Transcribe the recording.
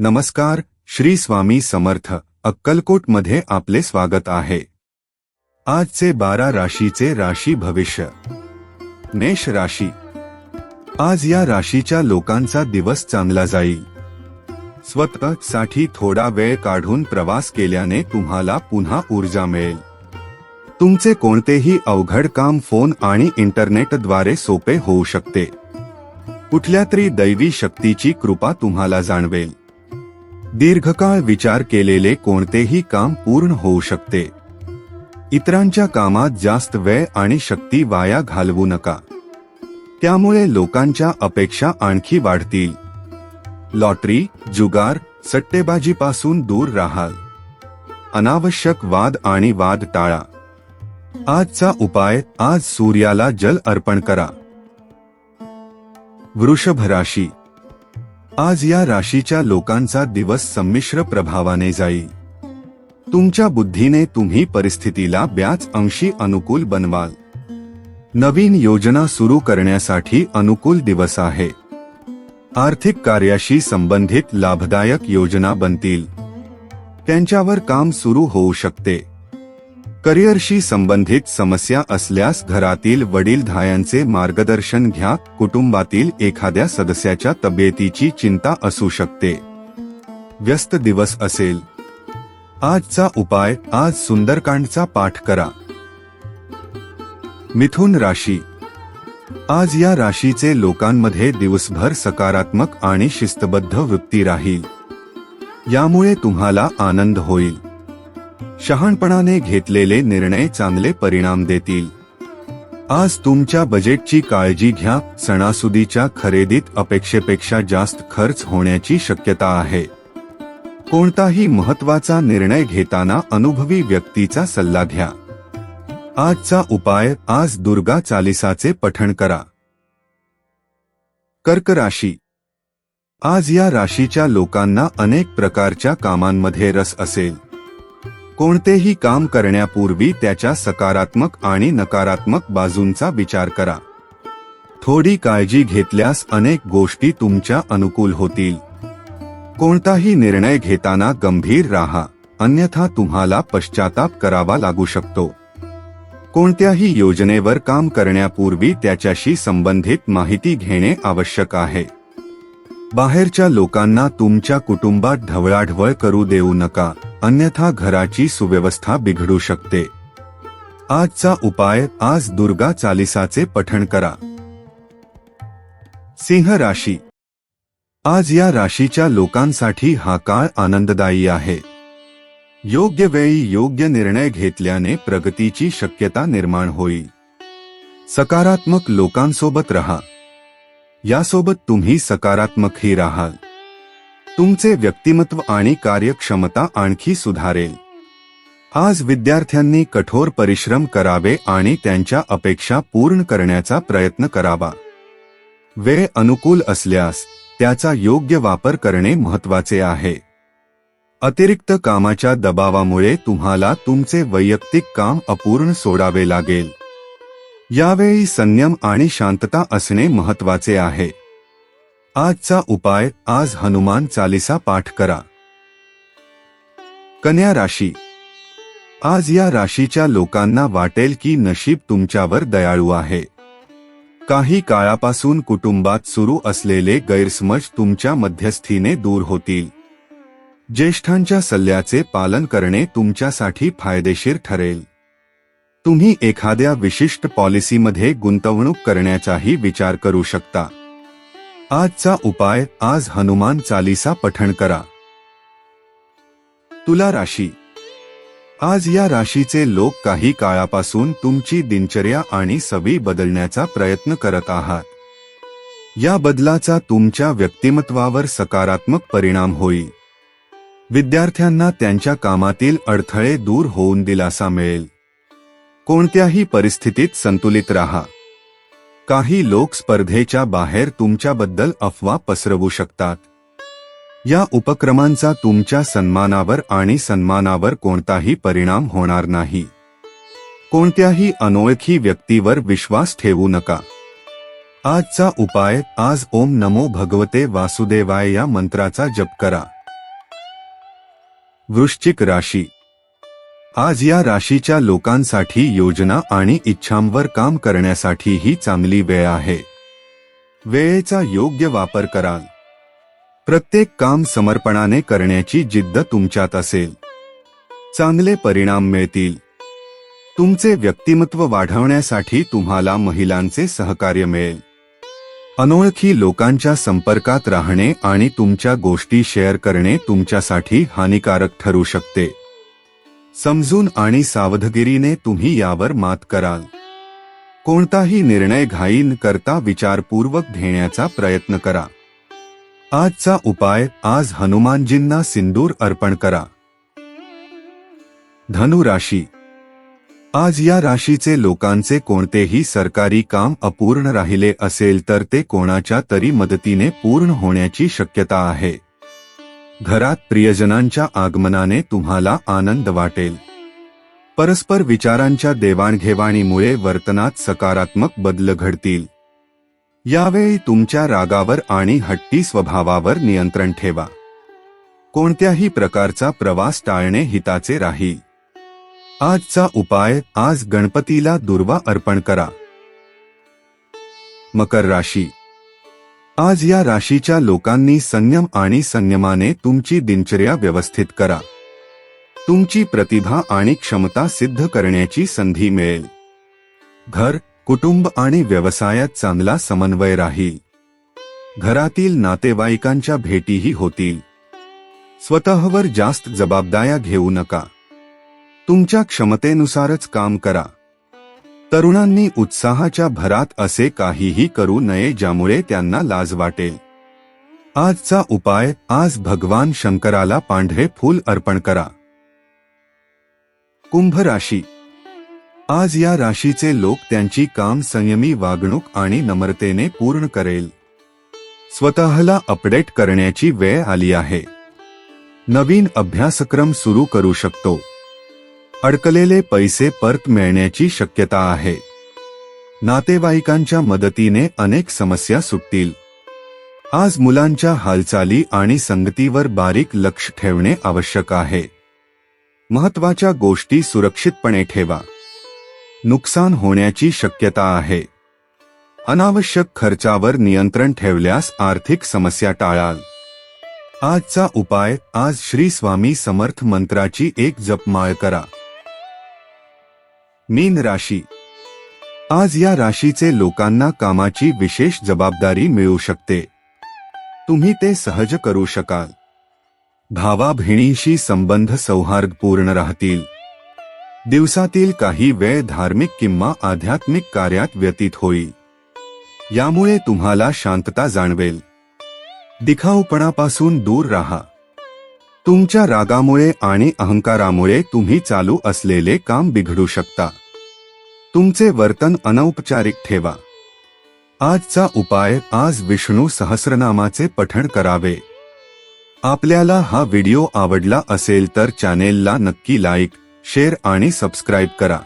नमस्कार श्री स्वामी समर्थ अक्कलकोटमध्ये आपले स्वागत आहे. आजचे बारा राशीचे राशी भविष्य. मेष राशी. आज या राशीच्या लोकांचा दिवस चांगला जाईल. स्वतःसाठी थोडा वेळ काढून प्रवास केल्याने तुम्हाला पुन्हा ऊर्जा मिळेल. तुमचे कोणतेही अवघड काम फोन आणि इंटरनेटद्वारे सोपे होऊ शकते. कुठल्या तरी दैवी शक्तीची कृपा तुम्हाला जाणवेल. दीर्घकाळ विचार केलेले कोणतेही काम पूर्ण होऊ शकते. इतरांच्या कामात जास्त वेळ आणि शक्ती वाया घालवू नका. त्यामुळे लोकांच्या अपेक्षा आणखी वाढतील. लॉटरी जुगार सट्टेबाजीपासून दूर राहाल. अनावश्यक वाद आणि वाद टाळा. आजचा उपाय आज सूर्याला जल अर्पण करा. वृषभ राशी. आज या राशीच्या लोकांचा दिवस संमिश्र प्रभावाने जाईल तुमच्या बुद्धीने तुम्ही परिस्थितीला ब्याच अंशी अनुकूल बनवाल. नवीन योजना सुरू करण्यासाठी अनुकूल दिवस आहे. आर्थिक कार्याशी संबंधित लाभदायक योजना बनतील. त्यांच्यावर काम सुरू होऊ शकते. करिअरशी संबंधित समस्या असल्यास घरातील वडीलधायांचे मार्गदर्शन घ्या. कुटुंबातील एखाद्या सदस्याच्या तब्येतीची चिंता असू शकते. व्यस्त दिवस असेल. आजचा उपाय आज सुंदरकांडचा पाठ करा. मिथुन राशी. आज या राशीचे लोकांमध्ये दिवसभर सकारात्मक आणि शिस्तबद्ध वृत्ती राहील. यामुळे तुम्हाला आनंद होईल. शहाणपणाने घेतलेले निर्णय चांगले परिणाम देतील. आज तुमच्या बजेटची काळजी घ्या सणासुदीच्या खरेदीत अपेक्षेपेक्षा जास्त खर्च होण्याची शक्यता आहे. कोणताही महत्त्वाचा निर्णय घेताना अनुभवी व्यक्तीचा सल्ला घ्या. आजचा उपाय आज दुर्गा चालिसाचे पठण करा. कर्क राशी. आज या राशीच्या लोकांना अनेक प्रकारच्या कामांमध्ये रस असेल. कोणतेही काम करण्यापूर्वी त्याच्या सकारात्मक आणि नकारात्मक बाजूंचा विचार करा. थोडी काळजी घेतल्यास अनेक गोष्टी तुमच्या अनुकूल होतील. कोणताही निर्णय घेताना गंभीर राहा अन्यथा तुम्हाला पश्चाताप करावा लागू शकतो. कोणत्याही योजनेवर काम करण्यापूर्वी त्याच्याशी संबंधित माहिती घेणे आवश्यक आहे. बाहेरच्या लोकांना तुमच्या कुटुंबात ढवळाढवळ करू देऊ नका. अन्यथा घराची सुव्यवस्था बिघडू शकते. आजचा उपाय आज दुर्गा चालिसाचे पठण करा. सिंह राशी. आज या राशीच्या लोकांसाठी हा काळ आनंददायी आहे. योग्य वेळी योग्य निर्णय घेतल्याने प्रगतीची शक्यता निर्माण होईल. सकारात्मक लोकांसोबत रहा. यासोबत तुम्ही सकारात्मकही राहाल. तुमचे व्यक्तिमत्व आणि कार्यक्षमता आणखी सुधारेल. आज विद्यार्थ्यांनी कठोर परिश्रम करावे आणि त्यांच्या अपेक्षा पूर्ण करण्याचा प्रयत्न करावा. वेळ अनुकूल असल्यास त्याचा योग्य वापर करणे महत्त्वाचे आहे. अतिरिक्त कामाच्या दबावामुळे तुम्हाला तुमचे वैयक्तिक काम अपूर्ण सोडावे लागेल. यावेळी संयम आणि शांतता असणे महत्त्वाचे आहे. आजचा उपाय आज हनुमान चालिसा पाठ करा. कन्या राशी. आज या राशीच्या लोकांना वाटेल की नशीब तुमच्यावर दयाळू आहे. काही काळापासून कुटुंबात सुरू असलेले गैरसमज तुमच्या मध्यस्थीने दूर होतील. ज्येष्ठांच्या सल्ल्याचे पालन करणे तुमच्यासाठी फायदेशीर ठरेल. तुम्ही एखाद्या विशिष्ट पॉलिसीमध्ये गुंतवणूक करण्याचाही विचार करू शकता. आजचा उपाय आज हनुमान चालीसा पठण करा. तुला राशी. आज या राशीचे लोक काही काळापासून तुमची दिनचर्या आणि सवी बदलण्याचा प्रयत्न करत आहात. या बदलाचा तुमच्या व्यक्तिमत्वावर सकारात्मक परिणाम होईल. विद्यार्थ्यांना त्यांच्या कामातील अडथळे दूर होऊन दिलासा मिळेल. कोणत्याही परिस्थितीत संतुलित राहा. काही लोक स्पर्धेच्या बाहेर तुमच्याबद्दल अफवा पसरवू शकतात. या उपक्रमांचा तुमच्या सन्मानावर आणि सन्मानावर कोणताही परिणाम होणार नाही. कोणत्याही अनोळखी व्यक्तीवर विश्वास ठेवू नका. आजचा उपाय आज ओम नमो भगवते वासुदेवाय या मंत्राचा जप करा. वृश्चिक राशी आज या राशीच्या लोकांसाठी योजना आणि इच्छांवर काम करण्यासाठी ही चांगली वेळ आहे. वेळेचा योग्य वापर कराल. प्रत्येक काम समर्पणाने करण्याची जिद्द तुमच्यात असेल. चांगले परिणाम मिळतील. तुमचे व्यक्तिमत्व वाढवण्यासाठी तुम्हाला महिलांचे सहकार्य मिळेल. अनोळखी लोकांच्या संपर्कात राहणे आणि तुमच्या गोष्टी शेअर करणे तुमच्यासाठी हानिकारक ठरू शकते. समजून आणि सावधगिरीने तुम्ही यावर मात कराल. कोणताही निर्णय घाईन करता विचारपूर्वक घेण्याचा प्रयत्न करा. आजचा उपाय आज हनुमानजींना सिंदूर अर्पण करा. धनु राशी. आज या राशीचे लोकांचे कोणतेही सरकारी काम अपूर्ण राहिले असेल तर ते कोणाच्या तरी मदतीने पूर्ण होण्याची शक्यता आहे. घरात प्रियजनांच्या आगमनाने तुम्हाला आनंद वाटेल. परस्पर विचारांच्या देवाणघेवाणीमुळे वर्तनात सकारात्मक बदल घडतील. यावेळी तुमच्या रागावर आणि हट्टी स्वभावावर नियंत्रण ठेवा. कोणत्याही प्रकारचा प्रवास टाळणे हिताचे राहील. आजचा उपाय आज गणपतीला दुर्वा अर्पण करा. मकर राशी आज या राशीच्या लोकांनी संयम आणि संयमाने तुमची दिनचर्या व्यवस्थित करा. तुमची प्रतिभा आणि क्षमता सिद्ध करण्याची संधी मिळेल. घर कुटुंब आणि व्यवसायात चांगला समन्वय राहील. घरातील नातेवाईकांच्या भेटीही होतील. स्वतःवर जास्त जबाबदाऱ्या घेऊ नका. तुमच्या क्षमतेनुसारच काम करा. तरुणांनी उत्साहाच्या भरात असे काहीही करू नये ज्यामुळे त्यांना लाज वाटेल आजचा उपाय आज भगवान शंकराला पांढरे फूल अर्पण करा. कुंभ राशी. आज या राशीचे लोक त्यांची काम संयमी वागणूक आणि नम्रतेने पूर्ण करेल. स्वतःला अपडेट करण्याची वेळ आली आहे. नवीन अभ्यासक्रम सुरू करू शकतो. अडकलेले पैसे परत मिळण्याची शक्यता आहे. नातेवाईकांच्या मदतीने अनेक समस्या सुटतील. आज मुलांच्या हालचाली आणि संगतीवर बारीक लक्ष ठेवणे आवश्यक आहे. महत्त्वाच्या गोष्टी सुरक्षितपणे ठेवा. नुकसान होण्याची शक्यता आहे. अनावश्यक खर्चावर नियंत्रण ठेवल्यास आर्थिक समस्या टाळाल. आजचा उपाय आज श्री स्वामी समर्थ मंत्राची एक जपमाळ करा. मीन राशी. आज या राशीचे लोकांना कामाची विशेष जबाबदारी मिळू शकते. तुम्ही ते सहज करू शकाल. भावा बहिणीशी संबंध सौहार्दपूर्ण राहतील. दिवसातील काही वेळ धार्मिक किंवा आध्यात्मिक कार्यात व्यतीत होईल. यामुळे तुम्हाला शांतता जाणवेल. दिखाऊपणापासून दूर राहा. तुमच्या रागामुळे आणि अहंकारामुळे तुम्ही चालू असलेले काम बिघडू शकता. तुमचे वर्तन अनौपचारिक ठेवा. आजचा उपाय आज विष्णू सहस्रनामाचे पठण करावे. आपल्याला हा व्हिडिओ आवडला असेल तर चॅनेलला नक्की लाईक शेअर आणि सबस्क्राईब करा.